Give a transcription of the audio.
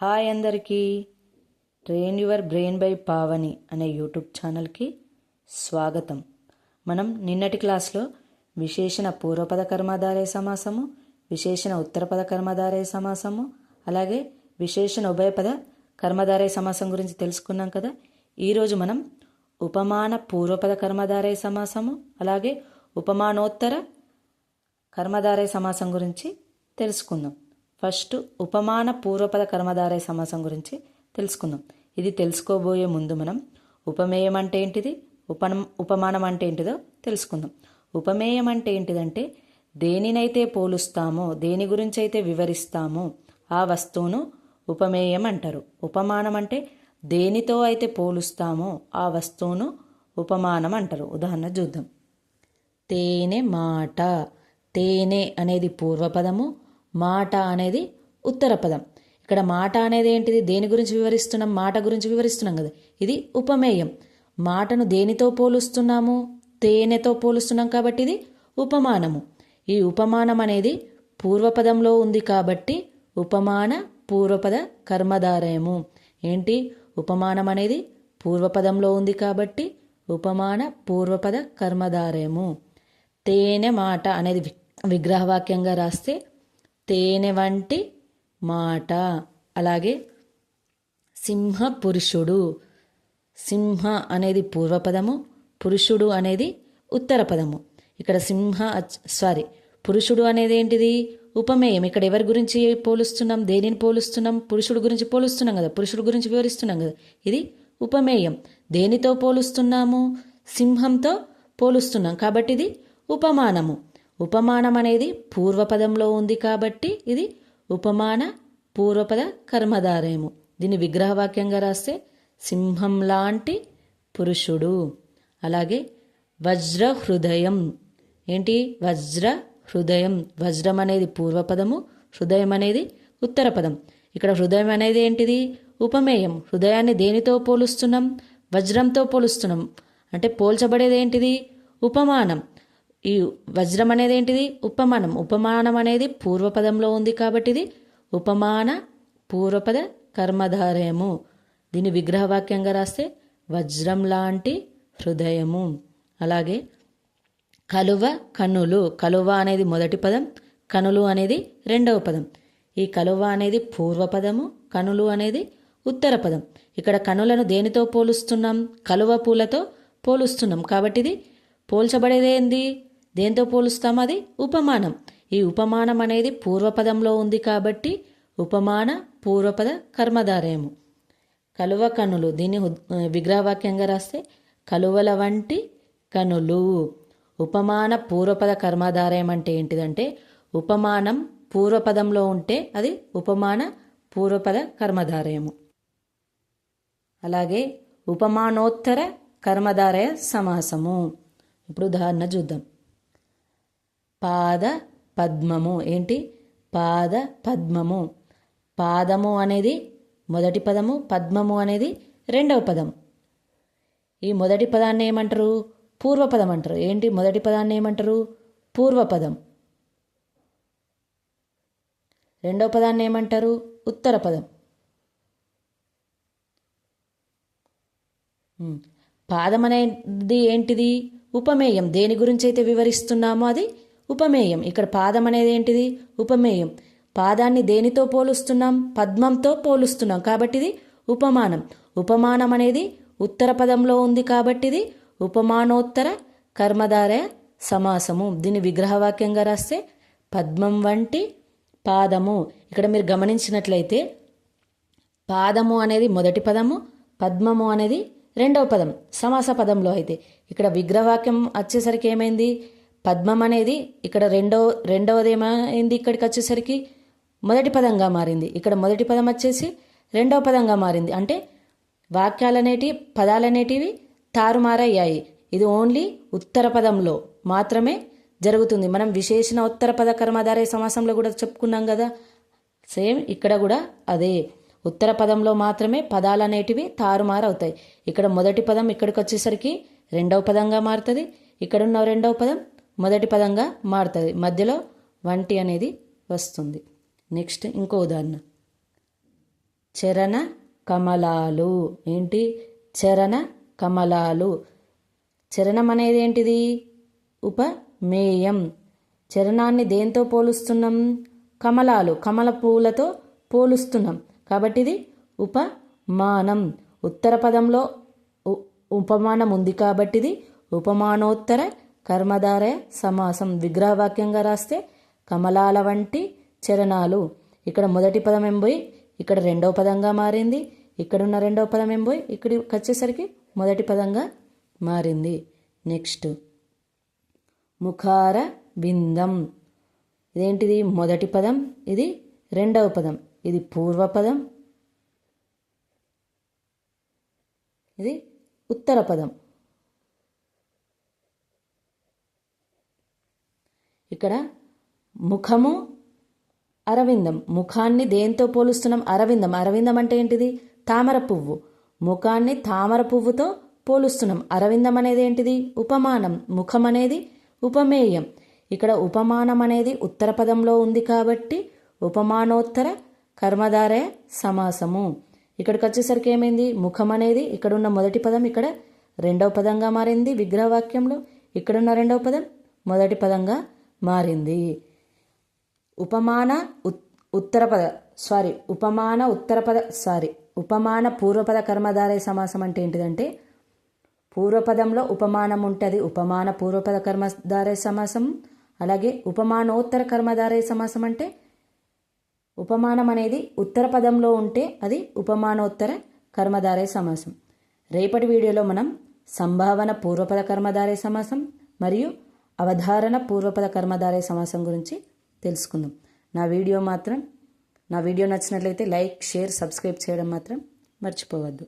Hi అందరికీ. Train your brain by Pavani అనే YouTube ఛానల్కి స్వాగతం. మనం నిన్నటి క్లాస్లో విశేషణ పూర్వపద కర్మధారయ సమాసము విశేషణ ఉత్తరపద కర్మధారయ సమాసము అలాగే విశేషణ ఉభయపద కర్మధారయ సమాసం గురించి తెలుసుకున్నాం కదా. ఈరోజు మనం ఉపమాన పూర్వపద కర్మధారయ సమాసము అలాగే ఉపమానోత్తర కర్మధారయ సమాసం గురించి తెలుసుకుందాం. ఫస్ట్ ఉపమాన పూర్వపద కర్మధారయ సమాసం గురించి తెలుసుకుందాం. ఇది తెలుసుకోబోయే ముందు మనం ఉపమేయం అంటే ఏంటిది? ఉపనం ఉపమానం అంటే ఏంటిదో తెలుసుకుందాం. ఉపమేయం అంటే ఏంటిదంటే దేనినైతే పోలుస్తామో దేని గురించి అయితే వివరిస్తామో ఆ వస్తువును ఉపమేయం అంటారు ఉపమానం అంటే దేనితో అయితే పోలుస్తామో ఆ వస్తువును ఉపమానం అంటారు ఉదాహరణ చూద్దాం. తేనె మాట. తేనె అనేది పూర్వపదము మాట అనేది ఉత్తర పదం. ఇక్కడ మాట అనేది ఏంటిది? దేని గురించి వివరిస్తున్నాం? మాట గురించి వివరిస్తున్నాం కదా. ఇది ఉపమేయం. మాటను దేనితో పోలుస్తున్నాము? తేనెతో పోలుస్తున్నాం కాబట్టి ఇది ఉపమానము. ఈ ఉపమానం అనేది పూర్వపదంలో ఉంది కాబట్టి ఉపమాన పూర్వపద కర్మధారయము. ఏంటి? ఉపమానం అనేది పూర్వపదంలో ఉంది కాబట్టి ఉపమాన పూర్వపద కర్మధారయము. తేనె మాట అనేది విగ్రహవాక్యంగా రాస్తే తేనె వంటి మాట. అలాగే సింహ పురుషుడు సింహ అనేది పూర్వపదము పురుషుడు అనేది ఉత్తర పదము ఇక్కడ సింహ సారీ పురుషుడు అనేది ఏంటిది? ఉపమేయం. ఇక్కడ ఎవరి గురించి పోలుస్తున్నాం? దేనిని పోలుస్తున్నాం? పురుషుడు గురించి పోలుస్తున్నాం కదా పురుషుడు గురించి వివరిస్తున్నాం కదా. ఇది ఉపమేయం. దేనితో పోలుస్తున్నాము? సింహంతో పోలుస్తున్నాం. కాబట్టి ఇది ఉపమానము. ఉపమానం అనేది పూర్వపదంలో ఉంది కాబట్టి ఇది ఉపమాన పూర్వపద కర్మధారయము. దీన్ని విగ్రహవాక్యంగా రాస్తే సింహం లాంటి పురుషుడు. అలాగే వజ్ర హృదయం ఏంటి? వజ్ర హృదయం వజ్రం అనేది పూర్వపదము హృదయం అనేది ఉత్తర పదం ఇక్కడ హృదయం అనేది ఏంటిది? ఉపమేయం. హృదయాన్ని దేనితో పోలుస్తున్నాం? వజ్రంతో పోలుస్తున్నాం. అంటే పోల్చబడేది ఏంటిది? ఉపమానం. ఈ వజ్రం అనేది ఏంటిది? ఉపమానం. ఉపమానం అనేది పూర్వపదంలో ఉంది కాబట్టి ఇది ఉపమాన పూర్వపద కర్మధారయము. దీన్ని విగ్రహవాక్యంగా రాస్తే వజ్రం లాంటి హృదయము. అలాగే కలువ కనులు. కలువ అనేది మొదటి పదం కనులు అనేది రెండవ పదం. ఈ కలువ అనేది పూర్వపదము కనులు అనేది ఉత్తర పదం. ఇక్కడ కనులను దేనితో పోలుస్తున్నాం? కలువ పూలతో పోలుస్తున్నాం. కాబట్టి ఇది పోల్చబడేది ఏంది దేంతో పోలుస్తాం అది? ఉపమానం. ఈ ఉపమానం అనేది పూర్వపదంలో ఉంది కాబట్టి ఉపమాన పూర్వపద కర్మధారయము. కలువ కనులు. దీన్ని విగ్రహవాక్యంగా రాస్తే కలువల వంటి కనులు. ఉపమాన పూర్వపద కర్మధారయం అంటే ఏంటిదంటే ఉపమానం పూర్వపదంలో ఉంటే అది ఉపమాన పూర్వపద కర్మధారయము. అలాగే ఉపమానోత్తర కర్మధారయ సమాసము. ఇప్పుడు ఉదాహరణ చూద్దాం. పాద పద్మము. ఏంటి? పాద పద్మము. పాదము అనేది మొదటి పదము పద్మము అనేది రెండవ పదం ఈ మొదటి పదాన్ని ఏమంటారు? పూర్వపదం అంటారు. ఏంటి? మొదటి పదాన్ని ఏమంటారు? పూర్వపదం. రెండవ పదాన్ని ఏమంటారు? ఉత్తర పదం. పాదం అనేది ఏంటిది? ఉపమేయం. దేని గురించి అయితే వివరిస్తున్నామో అది ఉపమేయం. ఇక్కడ పాదం అనేది ఏంటిది? ఉపమేయం. పాదాన్ని దేనితో పోలుస్తున్నాం? పద్మంతో పోలుస్తున్నాం. కాబట్టి ఇది ఉపమానం. ఉపమానం అనేది ఉత్తర పదంలో ఉంది కాబట్టి ఇది ఉపమానోత్తర కర్మధారయ సమాసము. దీన్ని విగ్రహవాక్యంగా రాస్తే పద్మం వంటి పాదము. ఇక్కడ మీరు గమనించినట్లయితే పాదము అనేది మొదటి పదము పద్మము అనేది రెండవ పదం సమాస పదంలో అయితే. ఇక్కడ విగ్రహవాక్యం వచ్చేసరికి ఏమైంది? పద్మం అనేది ఇక్కడ రెండో రెండవది ఏమైంది ఇక్కడికి వచ్చేసరికి? మొదటి పదంగా మారింది. ఇక్కడ మొదటి పదం వచ్చేసి రెండవ పదంగా మారింది. అంటే వాక్యాలనేటి పదాలనేటివి తారుమారయ్యాయి. ఇది ఓన్లీ ఉత్తర పదంలో మాత్రమే జరుగుతుంది. మనం విశేషణ ఉత్తర పద కర్మధారయ సమాసంలో కూడా చెప్పుకున్నాం కదా. సేమ్ ఇక్కడ కూడా అదే. ఉత్తర పదంలో మాత్రమే పదాలు అనేటివి తారుమారవుతాయి. ఇక్కడ మొదటి పదం ఇక్కడికి వచ్చేసరికి రెండవ పదంగా మారుతుంది. ఇక్కడున్న రెండవ పదం మొదటి పదంగా మారుతుంది. మధ్యలో వంటి అనేది వస్తుంది. నెక్స్ట్ ఇంకో ఉదాహరణ. చరణ కమలాలు. ఏంటి? చరణ కమలాలు. చరణం అనేది ఏంటిది? ఉపమేయం. చరణాన్ని దేంతో పోలుస్తున్నాం? కమలాలు కమల పూలతో పోలుస్తున్నాం. కాబట్టి ఇది ఉపమానం. ఉత్తర పదంలో ఉపమానం ఉంది. కాబట్టి ఇది ఉపమానోత్తర కర్మధార సమాసం విగ్రహవాక్యంగా రాస్తే కమలాల వంటి చరణాలు. ఇక్కడ మొదటి పదం ఏం ఇక్కడ రెండవ పదంగా మారింది. ఇక్కడున్న రెండవ పదం ఏం ఇక్కడ ఇక్కడికి వచ్చేసరికి మొదటి పదంగా మారింది. నెక్స్ట్. ముఖార బిందం. ఇదేంటిది? మొదటి పదం. ఇది రెండవ పదం. ఇది పూర్వపదం ఇది ఉత్తర పదం. ఇక్కడ ముఖము అరవిందం. ముఖాన్ని దేంతో పోలుస్తున్నాం? అరవిందం. అరవిందం అంటే ఏంటిది? తామర పువ్వు. ముఖాన్ని తామర పువ్వుతో పోలుస్తున్నాం. అరవిందం అనేది ఏంటిది? ఉపమానం. ముఖం అనేది ఉపమేయం. ఇక్కడ ఉపమానం అనేది ఉత్తర పదంలో ఉంది కాబట్టి ఉపమానోత్తర కర్మధారయ సమాసము. ఇక్కడికి వచ్చేసరికి ఏమైంది? ముఖం అనేది ఇక్కడ ఉన్న మొదటి పదం ఇక్కడ రెండవ పదంగా మారింది విగ్రహవాక్యంలో. ఇక్కడున్న రెండవ పదం మొదటి పదంగా మారింది. ఉపమాన ఉత్ ఉత్తరపద సారీ ఉపమాన ఉత్తరపద సారీ ఉపమాన పూర్వపద కర్మధారయ సమాసం అంటే ఏంటిదంటే పూర్వపదంలో ఉపమానం ఉంటుంది ఉపమాన పూర్వపద కర్మధారయ సమాసం అలాగే ఉపమానోత్తర కర్మధారయ సమాసం అంటే ఉపమానం అనేది ఉత్తర పదంలో ఉంటే అది ఉపమానోత్తర కర్మధారయ సమాసం. రేపటి వీడియోలో మనం సంభావన పూర్వపద కర్మధారయ సమాసం మరియు అవధారణ పూర్వపద కర్మధారయ సమాసం గురించి తెలుసుకుందాం. నా వీడియో మాత్రం నా వీడియో నచ్చినట్లయితే లైక్ షేర్ సబ్స్క్రైబ్ చేయడం మాత్రం మర్చిపోవద్దు.